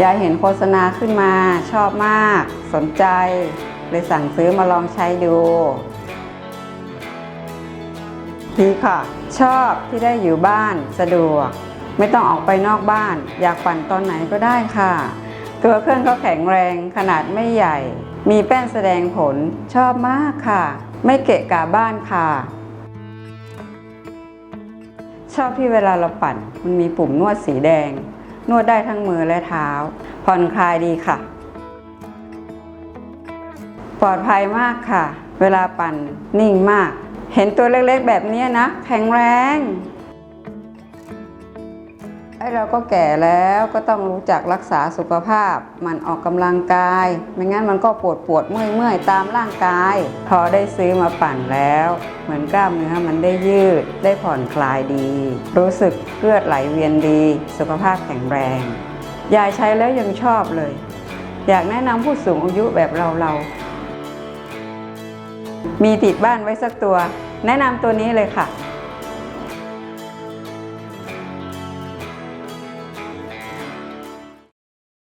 ยายเห็นโฆษณาขึ้นมาชอบมาก สนใจเลยสั่งซื้อมาลองใช้ดูดีค่ะ ชอบที่ได้อยู่บ้านสะดวก ไม่ต้องออกไปนอกบ้าน อยากปั่นตอนไหนก็ได้ค่ะ ตัวเครื่องก็แข็งแรงขนาดไม่ใหญ่ มีแป้นแสดงผลชอบมากค่ะ ไม่เกะกะบ้านค่ะ ชอบที่เวลาเราปั่นมันมีปุ่มนวดสีแดง นวดได้ทั้งมือและเท้า ผ่อนคลายดีค่ะ ปลอดภัยมากค่ะ เวลาปั่นนิ่งมาก เห็นตัวเล็กๆแบบนี้นะ แข็งแรง ไอ้เราก็แก่แล้วก็ต้องรู้จักรักษาสุขภาพ มันออกกำลังกาย ไม่งั้นมันก็ปวดปวดเมื่อยเมื่อยตามร่างกาย พอได้ซื้อมาปั่นแล้ว เหมือนกล้ามเนื้อมันได้ยืดได้ผ่อนคลายดี รู้สึกเลือดไหลเวียนดี สุขภาพแข็งแรง ยายใช้แล้วยังชอบเลย อยากแนะนำผู้สูงอายุแบบเราเรา มีติดบ้านไว้สักตัว แนะนำตัวนี้เลยค่ะ